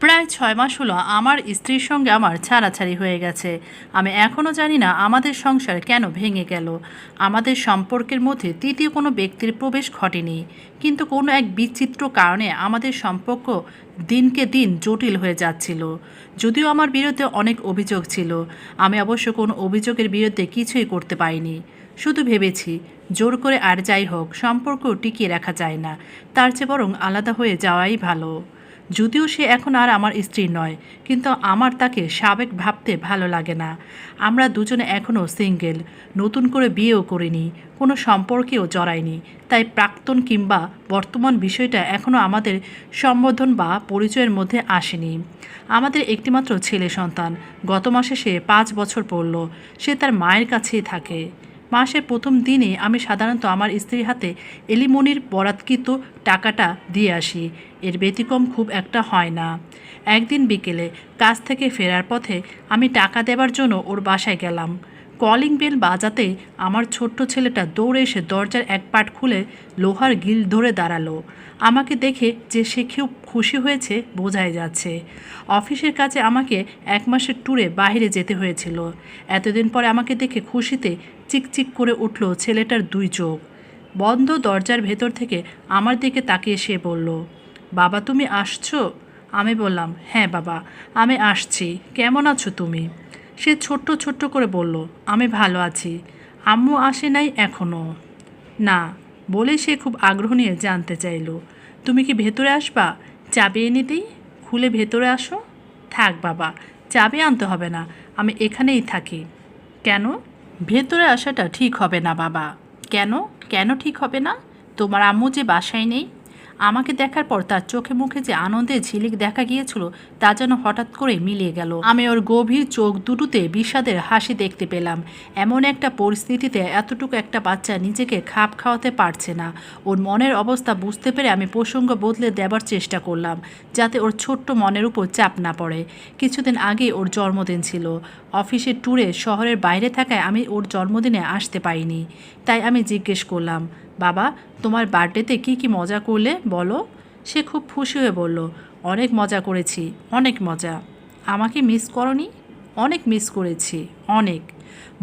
প্রায় ছয় মাস হলো আমার স্ত্রীর সঙ্গে আমার ছাড়াছাড়ি হয়ে গেছে। আমি এখনও জানি না আমাদের সংসার কেন ভেঙে গেল। আমাদের সম্পর্কের মধ্যে তৃতীয় কোনো ব্যক্তির প্রবেশ ঘটেনি। কিন্তু কোনো এক বিচিত্র কারণে আমাদের সম্পর্ক দিনকে দিন জটিল হয়ে যাচ্ছিল। যদিও আমার বিরুদ্ধে অনেক অভিযোগ ছিল। আমি অবশ্য কোনো অভিযোগের বিরুদ্ধে কিছুই করতে পারিনি। শুধু ভেবেছি, জোর করে আর যাই হোক, সম্পর্ক টিকিয়ে রাখা যায় না। তার চেয়ে বরং আলাদা হয়ে যাওয়াই ভালো। যদিও সে এখন আর আমার স্ত্রী নয়, কিন্তু আমার তাকে সাবেক ভাবতে ভালো লাগে না। আমরা দুজনে এখনও সিঙ্গেল, নতুন করে বিয়েও করিনি, কোনো সম্পর্কেও জড়াইনি, তাই প্রাক্তন কিংবা বর্তমান বিষয়টা এখনও আমাদের সম্বোধন বা পরিচয়ের মধ্যে আসেনি। আমাদের একটিমাত্র ছেলে সন্তান, গত মাসে সে পাঁচ বছর পড়ল, সে তার মায়ের কাছেই থাকে। মাসের প্রথম দিনে আমি সাধারণত আমার স্ত্রীর হাতে এলিমনির বরাতকৃত টাকাটা দিয়ে আসি এর ব্যতিক্রম খুব একটা হয় না। একদিন বিকেলে কাজ থেকে ফেরার পথে আমি টাকা দেবার জন্য ওর বাসায় গেলাম। কলিং বেল বাজাতে আমার ছোট্ট ছেলেটা দৌড়ে এসে দরজার এক পাট খুলে লোহার গিল ধরে দাঁড়াল। আমাকে দেখে যে সে খুব খুশি হয়েছে বোঝাই যাচ্ছে। অফিসের কাছে আমাকে এক মাসের ট্যুরে বাইরে যেতে হয়েছিল। এতদিন পরে আমাকে দেখে খুশিতে চিকচিক করে উঠল ছেলেটার দুই চোখ। বন্ধ দরজার ভেতর থেকে আমার দিকে তাকিয়ে সে বলল বাবা, তুমি আসছো? আমি বললাম হ্যাঁ বাবা, আমি আসছি। কেমন আছো তুমি? সে ছোট্ট ছোট্ট করে বলল, আমি ভালো আছি। আম্মু আসে নাই এখনও না, বলে সে খুব আগ্রহ নিয়ে জানতে চাইল। তুমি কি ভেতরে আসবা? চাবি এনে দিই খুলে ভেতরে আসো। থাক বাবা চাবি আনতে হবে না, আমি এখানেই থাকি। কেন? ভেতরে আসাটা ঠিক হবে না বাবা। কেন? কেন ঠিক হবে না? তোমার আম্মু যে বাসায় নেই। আমাকে দেখার পর তার চোখে মুখে যে আনন্দের ঝিলিক দেখা গিয়েছিল, তা যেন হঠাৎ করে মিলিয়ে গেল। আমি ওর গভীর চোখ দুটোতে বিষাদের হাসি দেখতে পেলাম। এমন একটা পরিস্থিতিতে এতটুকু একটা বাচ্চা নিজেকে খাপ খাওয়াতে পারছে না। ওর মনের অবস্থা বুঝতে পেরে আমি প্রসঙ্গ বদলে দেবার চেষ্টা করলাম, যাতে ওর ছোট্ট মনের উপর চাপ না পড়ে। কিছুদিন আগে ওর জন্মদিন ছিল। অফিসের ট্যুরে শহরের বাইরে থাকায় আমি ওর জন্মদিনে আসতে পারিনি। তাই আমি জিজ্ঞেস করলাম বাবা, তোমার বার্থডেতে কি কি মজা করলে বলো? সে খুব খুশি হয়ে বলল, অনেক মজা করেছি, অনেক মজা। আমাকে মিস করনি? অনেক মিস করেছি, অনেক।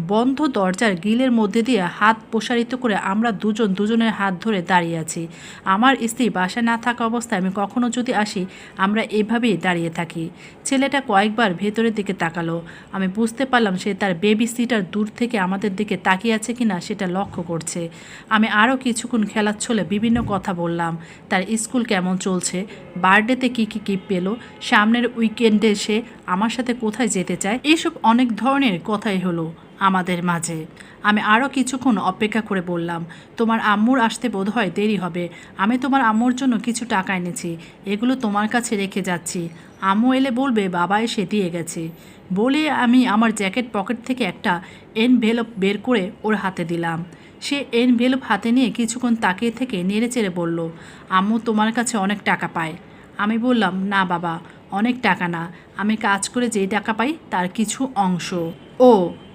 বন্ধ দরজার গিলের মধ্যে দিয়ে হাত প্রসারিত করে আমরা দুজন দুজনের হাত ধরে দাঁড়িয়ে আছি। আমার স্ত্রী বাসায় না থাকা অবস্থায় আমি কখনো যদি আসি, আমরা এভাবেই দাঁড়িয়ে থাকি। ছেলেটা কয়েকবার ভেতরের দিকে তাকালো। আমি বুঝতে পারলাম সে তার বেবি সিটার দূর থেকে আমাদের দিকে তাকিয়ে আছে কিনা সেটা লক্ষ্য করছে। আমি আরও কিছুক্ষণ খেলার ছলে বিভিন্ন কথা বললাম। তার স্কুল কেমন চলছে? বার্থডেতে কী কী গিফট পেল? সামনের উইকেন্ডে সে আমার সাথে কোথায় যেতে চায়? এইসব অনেক ধরনের কথাই হলো। আমাদের মাঝে। আমি আরও কিছুক্ষণ অপেক্ষা করে বললাম, তোমার আম্মুর আসতে বোধ হয় দেরি হবে। আমি তোমার আম্মুর জন্য কিছু টাকা এনেছি। এগুলো তোমার কাছে রেখে যাচ্ছি। আম্মু এলে বলবে, বাবা এসে দিয়ে গেছে। বলে আমি আমার জ্যাকেট পকেট থেকে একটা এনভেলপ বের করে ওর হাতে দিলাম। সে এনভেলপ হাতে নিয়ে কিছুক্ষণ তাকিয়ে থেকে নেড়ে চেড়ে বলল, আম্মু তোমার কাছে অনেক টাকা পায়। আমি বললাম, না বাবা, অনেক টাকা না। আমি কাজ করে যেই টাকা পাই তার কিছু অংশ। ও,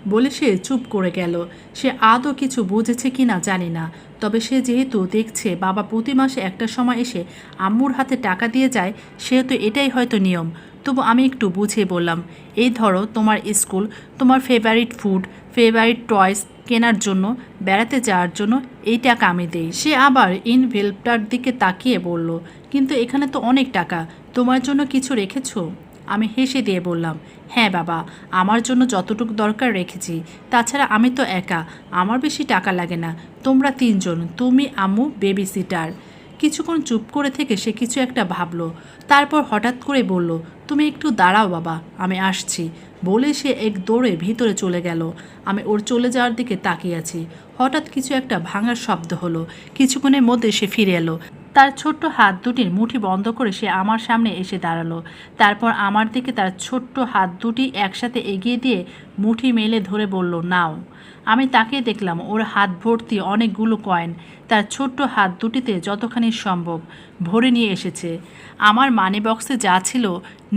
বলে সে চুপ করে গেল। সে আদৌ কিছু বুঝেছে কি না জানি না। তবে সে যেহেতু দেখছে বাবা প্রতি মাসে একটা সময় এসে আম্মুর হাতে টাকা দিয়ে যায়, সেহেতু এটাই হয়তো নিয়ম। তবু আমি একটু বুঝিয়ে বললাম, এই ধরো তোমার স্কুল, তোমার ফেভারিট ফুড ফেভারিট টয়েস কেনার জন্য, বেড়াতে যাওয়ার জন্য এই টাকা আমি দেই। সে আবার ইনভেলপটার দিকে তাকিয়ে বলল, কিন্তু এখানে তো অনেক টাকা, তোমার জন্য কিছু রেখেছো? আমি হেসে দিয়ে বললাম হ্যাঁ বাবা, আমার জন্য যতটুকু দরকার রেখেছি। তাছাড়া আমি তো একা, আমার বেশি টাকা লাগে না। তোমরা তিনজন, তুমি, আম্মু বেবি সিটার কিছুক্ষণ চুপ করে থেকে সে কিছু একটা ভাবলো, তারপর হঠাৎ করে বলল, তুমি একটু দাঁড়াও বাবা, আমি আসছি। বলে সে এক দৌড়ে ভিতরে চলে গেল। আমি ওর চলে যাওয়ার দিকে তাকিয়ে আছি। হঠাৎ কিছু একটা ভাঙার শব্দ হলো। কিছুক্ষণের মধ্যে সে ফিরে এলো। তার ছোট্ট হাত দুটির মুঠি বন্ধ করে সে আমার সামনে এসে দাঁড়াল। তারপর আমার দিকে তার ছোট্ট হাত দুটি একসাথে এগিয়ে দিয়ে মুঠি মেলে ধরে বলল, নাও। আমি তাকে দেখলাম ওর হাত ভর্তি অনেকগুলো কয়েন। তার ছোট্ট হাত দুটিতে যতখানি সম্ভব ভরে নিয়ে এসেছে। আমার মানি বক্সে যা ছিল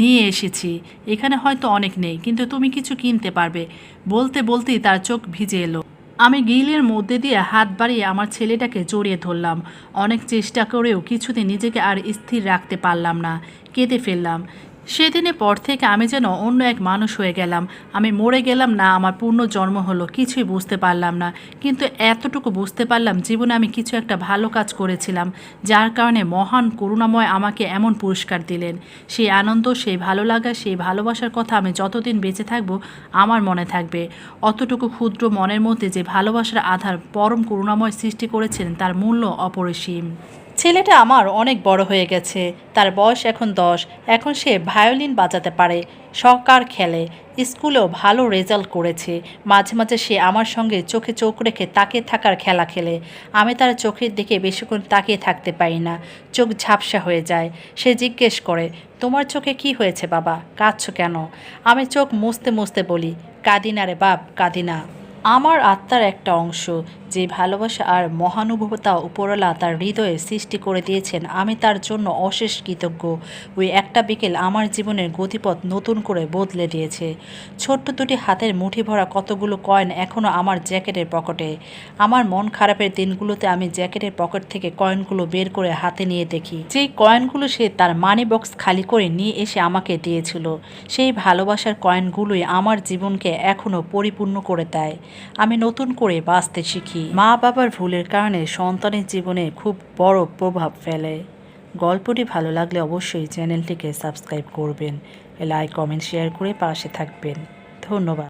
নিয়ে এসেছি। এখানে হয়তো অনেক নেই, কিন্তু তুমি কিছু কিনতে পারবে। বলতে বলতেই তার চোখ ভিজে এলো। আমি গিলের মধ্যে দিয়ে হাত বাড়িয়ে আমার ছেলেটাকে জড়িয়ে ধরলাম। অনেক চেষ্টা করেও কিছুতে নিজেকে আর স্থির রাখতে পারলাম না। কেঁদে ফেললাম। সেদিনের পর থেকে আমি যেন অন্য এক মানুষ হয়ে গেলাম। আমি মরে গেলাম না, আমার পূর্ণ জন্ম হলো, কিছুই বুঝতে পারলাম না। কিন্তু এতটুকু বুঝতে পারলাম জীবনে আমি কিছু একটা ভালো কাজ করেছিলাম, যার কারণে মহান করুণাময় আমাকে এমন পুরস্কার দিলেন। সেই আনন্দ, সেই ভালো লাগা, সেই ভালোবাসার কথা আমি যতদিন বেঁচে থাকব, আমার মনে থাকবে। অতটুকু ক্ষুদ্র মনের মধ্যে যে ভালোবাসার আধার পরম করুণাময় সৃষ্টি করেছেন, তার মূল্য অপরিসীম। ছেলেটা আমার অনেক বড় হয়ে গেছে। তার বয়স এখন দশ। এখন সে ভায়োলিন বাজাতে পারে। সকার খেলে। স্কুলেও ভালো রেজাল্ট করেছে। মাঝে মাঝে সে আমার সঙ্গে চোখে চোখ রেখে তাকিয়ে থাকার খেলা খেলে। আমি তার চোখের দিকে বেশিক্ষণ তাকিয়ে থাকতে পারি না। চোখ ঝাপসা হয়ে যায়। সে জিজ্ঞেস করে, তোমার চোখে কি হয়েছে বাবা? কাঁদছো কেন? আমি চোখ মুছতে মুছতে বলি কাঁদি না রে বাপ কাঁদি না আমার আত্মার একটা অংশ যে ভালোবাসা আর মহানুভবতা উপরলা তার হৃদয়ে সৃষ্টি করে দিয়েছেন, আমি তার জন্য অশেষ কৃতজ্ঞ। ওই একটা বিকেল আমার জীবনের গতিপথ নতুন করে বদলে দিয়েছে। ছোট্ট দুটি হাতের মুঠি ভরা কতগুলো কয়েন এখনও আমার জ্যাকেটের পকেটে। আমার মন খারাপের দিনগুলোতে আমি জ্যাকেটের পকেট থেকে কয়েনগুলো বের করে হাতে নিয়ে দেখি। যেই কয়েনগুলো সে তার মানি বক্স খালি করে নিয়ে এসে আমাকে দিয়েছিল, সেই ভালোবাসার কয়েনগুলোই আমার জীবনকে এখনও পরিপূর্ণ করে দেয়। আমি নতুন করে বাঁচতে শিখি। মা বাবার ভুলের কারণে সন্তানের জীবনে খুব বড় প্রভাব ফেলে। গল্পটি ভালো লাগলে অবশ্যই চ্যানেলটিকে সাবস্ক্রাইব করবেন। লাইক, কমেন্ট, শেয়ার করে পাশে থাকবেন। ধন্যবাদ।